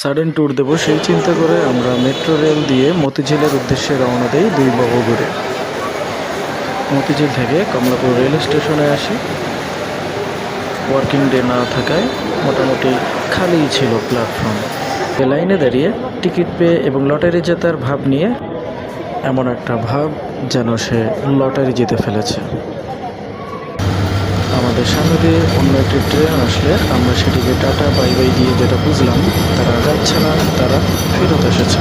Sudden tour দেবো, সেই চিন্তা করে আমরা মেট্রো রেল দিয়ে মতিঝিলের উদ্দেশ্যে রওনা দেই দুই বাবু ঘুরে মতিঝিল থেকে কমলাপুর রেল স্টেশনে আসি। ওয়ার্কিং ডে না থাকায় মোটামুটি খালিই ছিল প্ল্যাটফর্ম লাইনে দাঁড়িয়ে টিকিট পেয়ে এবং লটারি জেতার ভাব নিয়ে এমন একটা ভাব যেন সে লটারি জিতে ফেলেছে। আমাদের সামনে দিয়ে অন্য একটি ট্রেন আসলে আমরা সেটিকে টাটা, বাই বাই দিয়ে যেটা বুঝলাম, তারা যাচ্ছে না, তারা ফেরত এসেছে।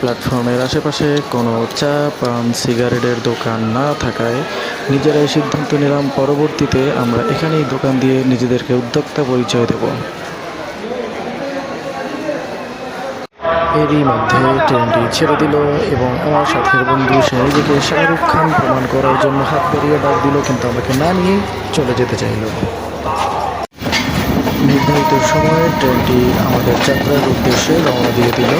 প্ল্যাটফর্মের আশেপাশে কোনো চা, পান, সিগারেটের দোকান না থাকায় নিজেরাই সিদ্ধান্ত নিলাম, পরবর্তীতে আমরা এখানেই দোকান দিয়ে নিজেদেরকে উদ্যোক্তা পরিচয় দেব। এরই মধ্যে ট্রেনটি ছেড়ে দিল এবং আমার সাথের বন্ধু সে নিজেকে শাহরুখ খান প্রমাণ করার জন্য হাত বেরিয়ে ডাক দিল, কিন্তু আমাকে না নিয়ে চলে যেতে চাইল। নির্ধারিত সময়ে ট্রেনটি আমাদের যাত্রার উদ্দেশ্যে রওনা দিয়ে দিল।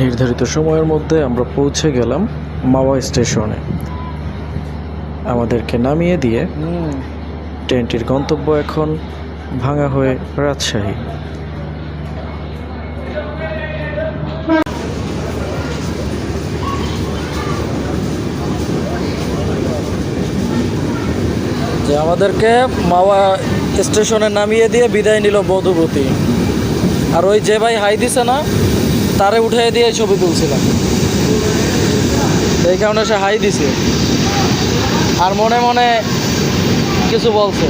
নির্ধারিত সময়ের মধ্যে আমরা পৌঁছে গেলাম মাওয়া স্টেশনে। আমাদেরকে নামিয়ে দিয়ে ট্রেনটির গন্তব্য এখন ভাঙা হয়ে রাজশাহী। যে আমাদেরকে মাওয়া স্টেশনে নামিয়ে দিয়ে বিদায় নিল বধূবতী আর ওই যে ভাই হাই দিছে না তারে উঠে দিয়ে ছবি তুলছিলাম। এই কারণে সে হাই দিছে। আর মনে মনে কিছু বলছে।